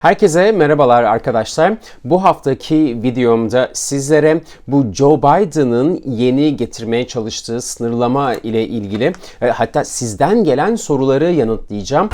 Herkese merhabalar arkadaşlar. Bu haftaki videomda sizlere bu Joe Biden'ın yeni getirmeye çalıştığı sınırlama ile ilgili e, hatta sizden gelen soruları yanıtlayacağım.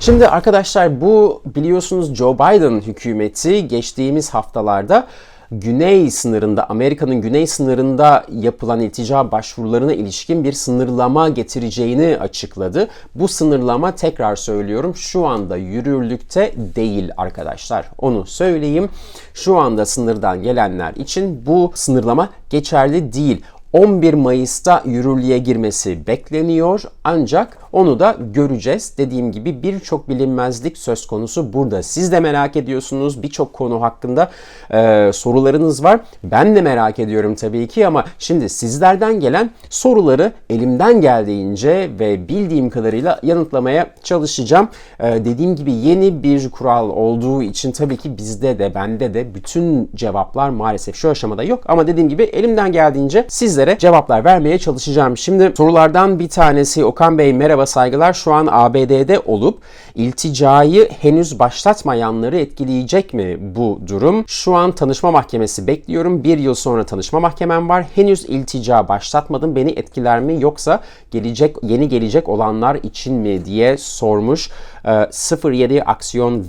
Şimdi arkadaşlar bu biliyorsunuz Joe Biden hükümeti geçtiğimiz haftalarda güney sınırında, Amerika'nın güney sınırında yapılan iltica başvurularına ilişkin bir sınırlama getireceğini açıkladı. Bu sınırlama tekrar söylüyorum şu anda yürürlükte değil arkadaşlar. Onu söyleyeyim. Şu anda sınırdan gelenler için bu sınırlama geçerli değil. 11 Mayıs'ta yürürlüğe girmesi bekleniyor ancak onu da göreceğiz. Dediğim gibi birçok bilinmezlik söz konusu burada. Siz de merak ediyorsunuz. Birçok konu hakkında e, sorularınız var. Ben de merak ediyorum tabii ki ama şimdi sizlerden gelen soruları elimden geldiğince ve bildiğim kadarıyla yanıtlamaya çalışacağım. E, dediğim gibi yeni bir kural olduğu için tabii ki bizde de bende de bütün cevaplar maalesef şu aşamada yok. Ama dediğim gibi elimden geldiğince sizlere cevaplar vermeye çalışacağım. Şimdi sorulardan bir tanesi Okan Bey merhaba saygılar. Şu an ABD'de olup ilticayı henüz başlatmayanları etkileyecek mi bu durum? Şu an tanışma mahkemesi bekliyorum. Bir yıl sonra tanışma mahkemem var. Henüz iltica başlatmadım. Beni etkiler mi yoksa gelecek yeni gelecek olanlar için mi diye sormuş. 07 Aksiyon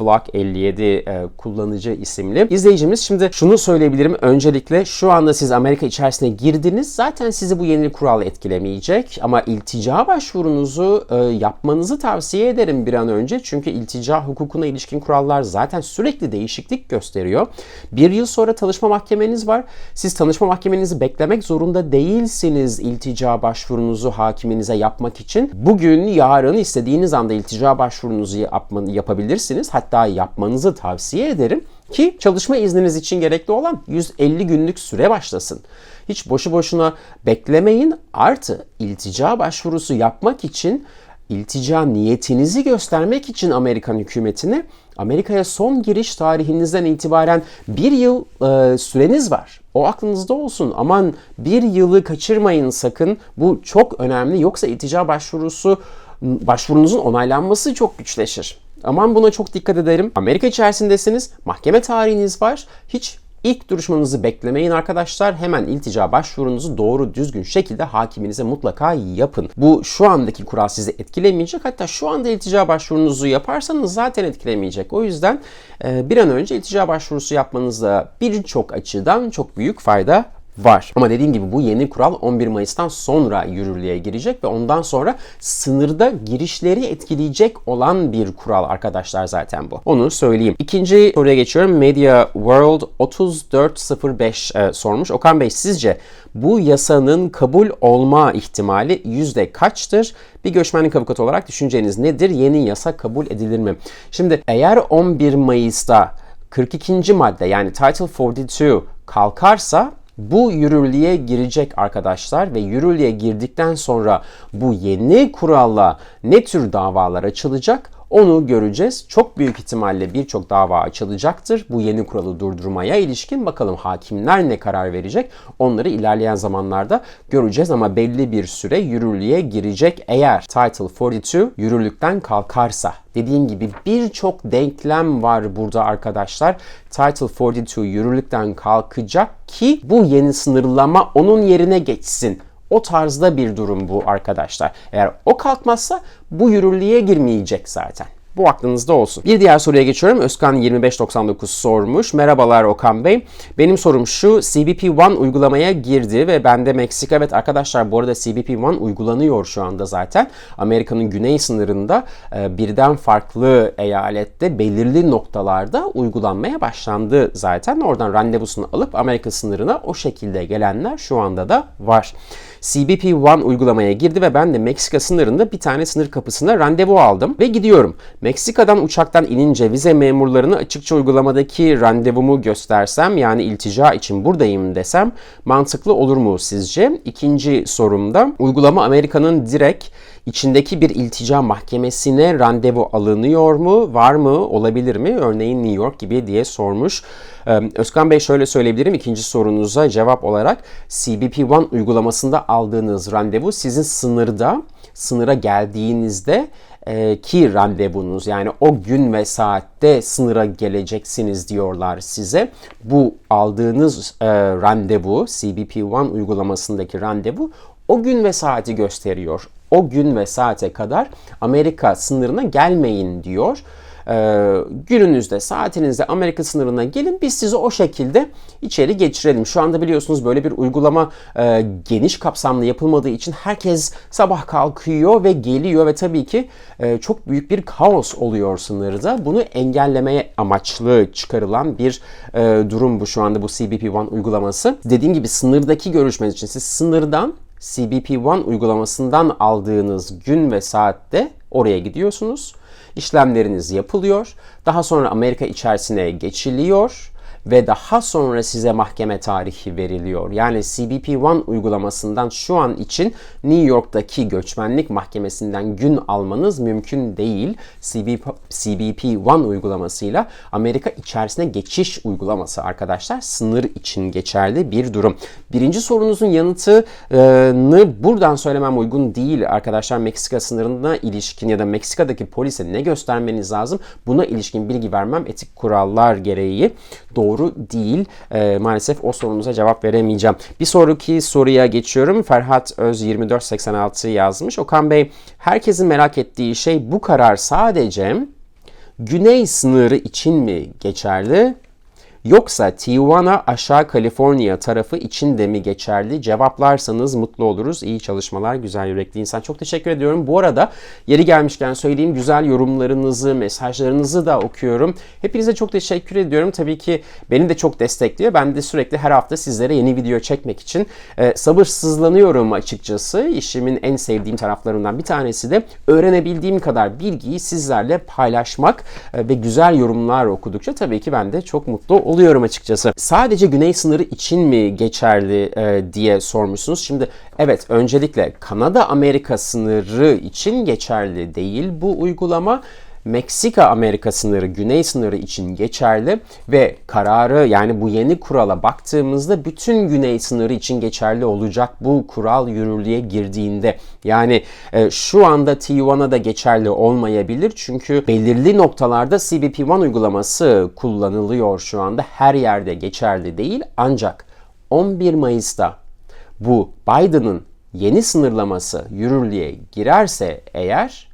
Vlog 57 e, kullanıcı isimli izleyicimiz. Şimdi şunu söyleyebilirim. Öncelikle şu anda siz Amerika içerisine girdiniz. Zaten sizi bu yeni kural etkilemeyecek. Ama iltica başvurunuzu e, yapmanızı tavsiye ederim bir an önce. Çünkü iltica hukukuna ilişkin kurallar zaten sürekli değişiklik gösteriyor. Bir yıl sonra tanışma mahkemeniz var. Siz tanışma mahkemenizi beklemek zorunda değilsiniz iltica başvurunuzu hakiminize yapmak için. Bugün, yarın istediğiniz anda iltica başvurunuzu yapabilirsiniz. Hatta yapmanızı tavsiye ederim ki çalışma izniniz için gerekli olan 150 günlük süre başlasın. Hiç boşu boşuna beklemeyin. Artı iltica başvurusu yapmak için iltica niyetinizi göstermek için Amerikan hükümetine Amerika'ya son giriş tarihinizden itibaren bir yıl e, süreniz var. O aklınızda olsun. Aman bir yılı kaçırmayın sakın. Bu çok önemli. Yoksa iltica başvurusu başvurunuzun onaylanması çok güçleşir. Aman buna çok dikkat ederim. Amerika içerisindesiniz. Mahkeme tarihiniz var. Hiç İlk duruşmanızı beklemeyin arkadaşlar. Hemen iltica başvurunuzu doğru düzgün şekilde hakiminize mutlaka yapın. Bu şu andaki kural sizi etkilemeyecek. Hatta şu anda iltica başvurunuzu yaparsanız zaten etkilemeyecek. O yüzden bir an önce iltica başvurusu yapmanızda birçok açıdan çok büyük fayda var. Ama dediğim gibi bu yeni kural 11 Mayıs'tan sonra yürürlüğe girecek ve ondan sonra sınırda girişleri etkileyecek olan bir kural arkadaşlar zaten bu. Onu söyleyeyim. İkinci soruya geçiyorum. Media World 3405 e, sormuş. Okan Bey sizce bu yasanın kabul olma ihtimali yüzde kaçtır? Bir göçmenlik avukatı olarak düşünceniz nedir? Yeni yasa kabul edilir mi? Şimdi eğer 11 Mayıs'ta 42. madde yani Title 42 kalkarsa bu yürürlüğe girecek arkadaşlar ve yürürlüğe girdikten sonra bu yeni kuralla ne tür davalar açılacak onu göreceğiz. Çok büyük ihtimalle birçok dava açılacaktır. Bu yeni kuralı durdurmaya ilişkin bakalım hakimler ne karar verecek. Onları ilerleyen zamanlarda göreceğiz ama belli bir süre yürürlüğe girecek eğer Title 42 yürürlükten kalkarsa. Dediğim gibi birçok denklem var burada arkadaşlar. Title 42 yürürlükten kalkacak ki bu yeni sınırlama onun yerine geçsin. O tarzda bir durum bu arkadaşlar. Eğer o kalkmazsa bu yürürlüğe girmeyecek zaten. Bu aklınızda olsun. Bir diğer soruya geçiyorum. Özkan 2599 sormuş. Merhabalar Okan Bey. Benim sorum şu. CBP One uygulamaya girdi ve bende Meksika. Evet arkadaşlar bu arada CBP One uygulanıyor şu anda zaten. Amerika'nın güney sınırında e, birden farklı eyalette belirli noktalarda uygulanmaya başlandı zaten. Oradan randevusunu alıp Amerika sınırına o şekilde gelenler şu anda da var. CBP One uygulamaya girdi ve ben de Meksika sınırında bir tane sınır kapısına randevu aldım ve gidiyorum. Meksika'dan uçaktan inince vize memurlarını açıkça uygulamadaki randevumu göstersem yani iltica için buradayım desem mantıklı olur mu sizce? İkinci sorumda uygulama Amerika'nın direkt içindeki bir iltica mahkemesine randevu alınıyor mu, var mı, olabilir mi? Örneğin New York gibi diye sormuş. Özkan Bey şöyle söyleyebilirim ikinci sorunuza cevap olarak CBP One uygulamasında aldığınız randevu sizin sınırda, sınıra geldiğinizde e, ki randevunuz yani o gün ve saatte sınıra geleceksiniz diyorlar size. Bu aldığınız e, randevu CBP One uygulamasındaki randevu o gün ve saati gösteriyor. O gün ve saate kadar Amerika sınırına gelmeyin diyor e, gününüzde, saatinizde Amerika sınırına gelin biz sizi o şekilde içeri geçirelim. Şu anda biliyorsunuz böyle bir uygulama e, geniş kapsamlı yapılmadığı için herkes sabah kalkıyor ve geliyor ve tabii ki e, çok büyük bir kaos oluyor sınırda. Bunu engellemeye amaçlı çıkarılan bir e, durum bu şu anda bu CBP One uygulaması. Dediğim gibi sınırdaki görüşmeniz için siz sınırdan CBP One uygulamasından aldığınız gün ve saatte oraya gidiyorsunuz işlemleriniz yapılıyor. Daha sonra Amerika içerisine geçiliyor ve daha sonra size mahkeme tarihi veriliyor. Yani CBP One uygulamasından şu an için New York'taki göçmenlik mahkemesinden gün almanız mümkün değil. CBP, CBP One uygulamasıyla Amerika içerisine geçiş uygulaması arkadaşlar sınır için geçerli bir durum. Birinci sorunuzun yanıtını buradan söylemem uygun değil arkadaşlar. Meksika sınırına ilişkin ya da Meksika'daki polise ne göstermeniz lazım? Buna ilişkin bilgi vermem etik kurallar gereği doğru değil. E, maalesef o sorumuza cevap veremeyeceğim. Bir sonraki soruya geçiyorum. Ferhat Öz 2486 yazmış. Okan Bey herkesin merak ettiği şey bu karar sadece güney sınırı için mi geçerli? Yoksa Tijuana aşağı Kaliforniya tarafı için de mi geçerli? Cevaplarsanız mutlu oluruz. İyi çalışmalar, güzel yürekli insan. Çok teşekkür ediyorum. Bu arada yeri gelmişken söyleyeyim güzel yorumlarınızı, mesajlarınızı da okuyorum. Hepinize çok teşekkür ediyorum. Tabii ki beni de çok destekliyor. Ben de sürekli her hafta sizlere yeni video çekmek için e, sabırsızlanıyorum açıkçası. İşimin en sevdiğim taraflarından bir tanesi de öğrenebildiğim kadar bilgiyi sizlerle paylaşmak e, ve güzel yorumlar okudukça tabii ki ben de çok mutlu oluyorum açıkçası. Sadece güney sınırı için mi geçerli e, diye sormuşsunuz. Şimdi evet öncelikle Kanada Amerika sınırı için geçerli değil bu uygulama. Meksika-Amerika sınırı, güney sınırı için geçerli ve kararı yani bu yeni kurala baktığımızda bütün güney sınırı için geçerli olacak bu kural yürürlüğe girdiğinde. Yani e, şu anda Tijuana'da geçerli olmayabilir çünkü belirli noktalarda CBP One uygulaması kullanılıyor şu anda. Her yerde geçerli değil ancak 11 Mayıs'ta bu Biden'ın yeni sınırlaması yürürlüğe girerse eğer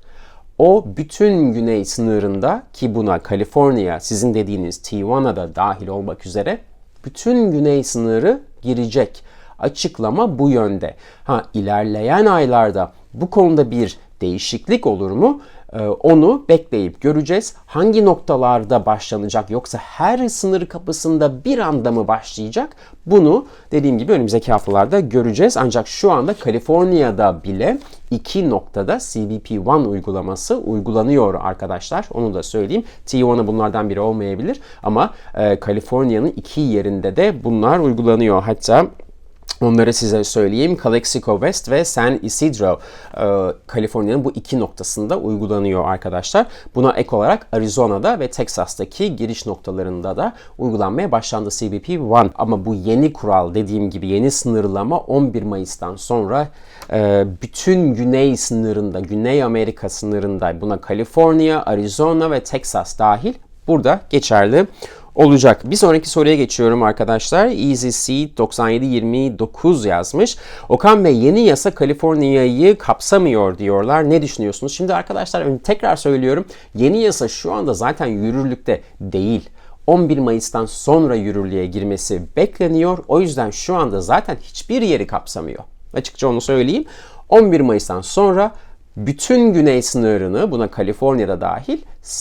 o bütün güney sınırında ki buna Kaliforniya sizin dediğiniz Tijuana'da dahil olmak üzere bütün güney sınırı girecek. Açıklama bu yönde. Ha ilerleyen aylarda bu konuda bir değişiklik olur mu? Ee, onu bekleyip göreceğiz. Hangi noktalarda başlanacak yoksa her sınır kapısında bir anda mı başlayacak? Bunu dediğim gibi önümüzdeki haftalarda göreceğiz. Ancak şu anda Kaliforniya'da bile iki noktada CBP One uygulaması uygulanıyor arkadaşlar. Onu da söyleyeyim. Tijuana bunlardan biri olmayabilir ama e, Kaliforniya'nın iki yerinde de bunlar uygulanıyor. Hatta Onları size söyleyeyim. Calexico West ve San Isidro, e, Kaliforniya'nın bu iki noktasında uygulanıyor arkadaşlar. Buna ek olarak Arizona'da ve Texas'taki giriş noktalarında da uygulanmaya başlandı CBP One. Ama bu yeni kural dediğim gibi yeni sınırlama 11 Mayıs'tan sonra e, bütün güney sınırında, Güney Amerika sınırında buna Kaliforniya, Arizona ve Texas dahil burada geçerli olacak. Bir sonraki soruya geçiyorum arkadaşlar. EasyC 9729 yazmış. Okan Bey yeni yasa Kaliforniya'yı kapsamıyor diyorlar. Ne düşünüyorsunuz? Şimdi arkadaşlar tekrar söylüyorum. Yeni yasa şu anda zaten yürürlükte değil. 11 Mayıs'tan sonra yürürlüğe girmesi bekleniyor. O yüzden şu anda zaten hiçbir yeri kapsamıyor. Açıkça onu söyleyeyim. 11 Mayıs'tan sonra bütün güney sınırını buna Kaliforniya'da dahil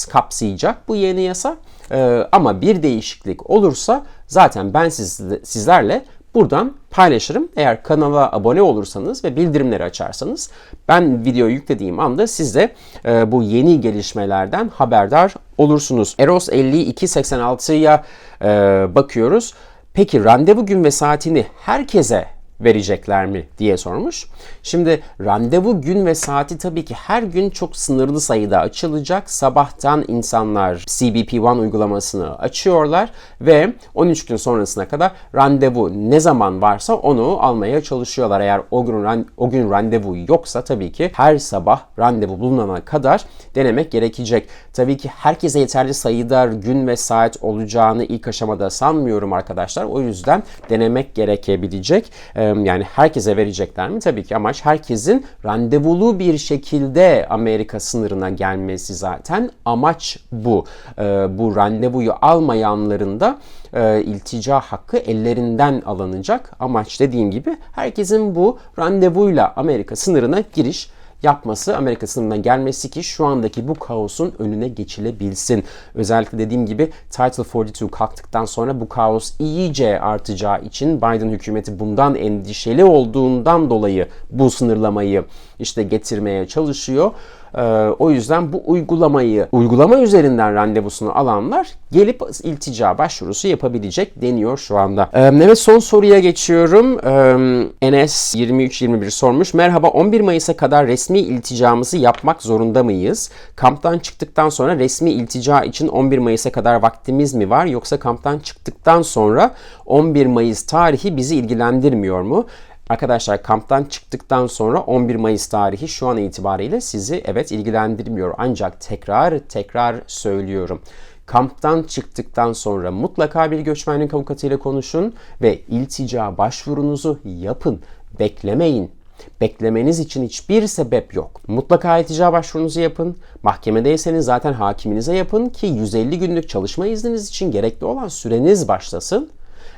kapsayacak bu yeni yasa. Ee, ama bir değişiklik olursa zaten ben siz, sizlerle buradan paylaşırım. Eğer kanala abone olursanız ve bildirimleri açarsanız ben video yüklediğim anda siz de e, bu yeni gelişmelerden haberdar olursunuz. Eros 5286'ya e, bakıyoruz. Peki randevu gün ve saatini herkese verecekler mi diye sormuş. Şimdi randevu gün ve saati tabii ki her gün çok sınırlı sayıda açılacak. Sabahtan insanlar CBP One uygulamasını açıyorlar ve 13 gün sonrasına kadar randevu ne zaman varsa onu almaya çalışıyorlar. Eğer o gün, o gün randevu yoksa tabii ki her sabah randevu bulunana kadar denemek gerekecek. Tabii ki herkese yeterli sayıda gün ve saat olacağını ilk aşamada sanmıyorum arkadaşlar. O yüzden denemek gerekebilecek. Yani herkese verecekler mi? Tabii ki amaç herkesin randevulu bir şekilde Amerika sınırına gelmesi zaten. Amaç bu. Bu randevuyu almayanların da iltica hakkı ellerinden alınacak. Amaç dediğim gibi herkesin bu randevuyla Amerika sınırına giriş yapması, Amerika sınırına gelmesi ki şu andaki bu kaosun önüne geçilebilsin. Özellikle dediğim gibi Title 42 kalktıktan sonra bu kaos iyice artacağı için Biden hükümeti bundan endişeli olduğundan dolayı bu sınırlamayı işte getirmeye çalışıyor. Ee, o yüzden bu uygulamayı, uygulama üzerinden randevusunu alanlar gelip iltica başvurusu yapabilecek deniyor şu anda. Ee, evet son soruya geçiyorum. Ee, NS 2321 sormuş. Merhaba 11 Mayıs'a kadar resmi ilticamızı yapmak zorunda mıyız? Kamptan çıktıktan sonra resmi iltica için 11 Mayıs'a kadar vaktimiz mi var? Yoksa kamptan çıktıktan sonra 11 Mayıs tarihi bizi ilgilendirmiyor mu? Arkadaşlar kamptan çıktıktan sonra 11 Mayıs tarihi şu an itibariyle sizi evet ilgilendirmiyor. Ancak tekrar tekrar söylüyorum. Kamptan çıktıktan sonra mutlaka bir göçmenlik avukatıyla konuşun ve iltica başvurunuzu yapın. Beklemeyin. Beklemeniz için hiçbir sebep yok. Mutlaka iltica başvurunuzu yapın. Mahkemedeyseniz zaten hakiminize yapın ki 150 günlük çalışma izniniz için gerekli olan süreniz başlasın.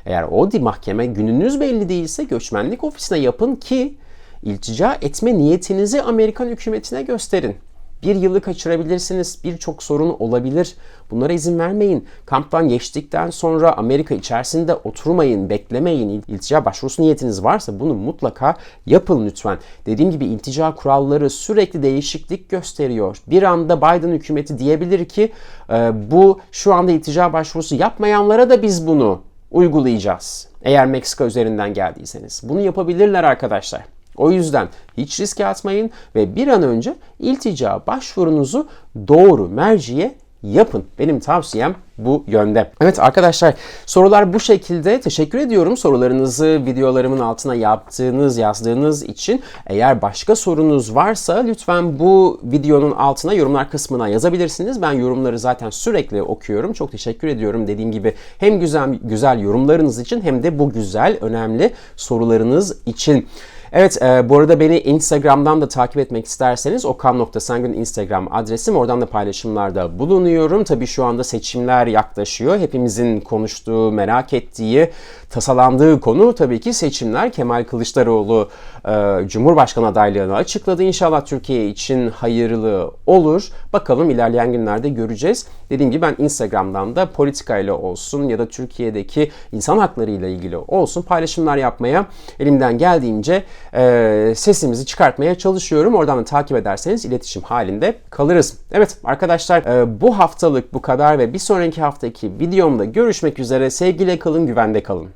Eğer o mahkeme gününüz belli değilse göçmenlik ofisine yapın ki iltica etme niyetinizi Amerikan hükümetine gösterin. Bir yılı kaçırabilirsiniz, birçok sorun olabilir. Bunlara izin vermeyin. Kamptan geçtikten sonra Amerika içerisinde oturmayın, beklemeyin. İltica başvurusu niyetiniz varsa bunu mutlaka yapın lütfen. Dediğim gibi iltica kuralları sürekli değişiklik gösteriyor. Bir anda Biden hükümeti diyebilir ki bu şu anda iltica başvurusu yapmayanlara da biz bunu uygulayacağız. Eğer Meksika üzerinden geldiyseniz. Bunu yapabilirler arkadaşlar. O yüzden hiç riske atmayın ve bir an önce iltica başvurunuzu doğru merciye yapın. Benim tavsiyem bu yönde. Evet arkadaşlar sorular bu şekilde. Teşekkür ediyorum sorularınızı videolarımın altına yaptığınız, yazdığınız için. Eğer başka sorunuz varsa lütfen bu videonun altına yorumlar kısmına yazabilirsiniz. Ben yorumları zaten sürekli okuyorum. Çok teşekkür ediyorum dediğim gibi hem güzel güzel yorumlarınız için hem de bu güzel önemli sorularınız için. Evet e, bu arada beni Instagram'dan da takip etmek isterseniz okan.sengün Instagram adresim. Oradan da paylaşımlarda bulunuyorum. Tabii şu anda seçimler yaklaşıyor. Hepimizin konuştuğu, merak ettiği, tasalandığı konu tabii ki seçimler. Kemal Kılıçdaroğlu e, Cumhurbaşkanı adaylığını açıkladı. İnşallah Türkiye için hayırlı olur. Bakalım ilerleyen günlerde göreceğiz. Dediğim gibi ben Instagram'dan da politikayla olsun ya da Türkiye'deki insan hakları ile ilgili olsun paylaşımlar yapmaya elimden geldiğince e, sesimizi çıkartmaya çalışıyorum. Oradan da takip ederseniz iletişim halinde kalırız. Evet arkadaşlar e, bu haftalık bu kadar ve bir sonraki haftaki videomda görüşmek üzere. Sevgiyle kalın, güvende kalın.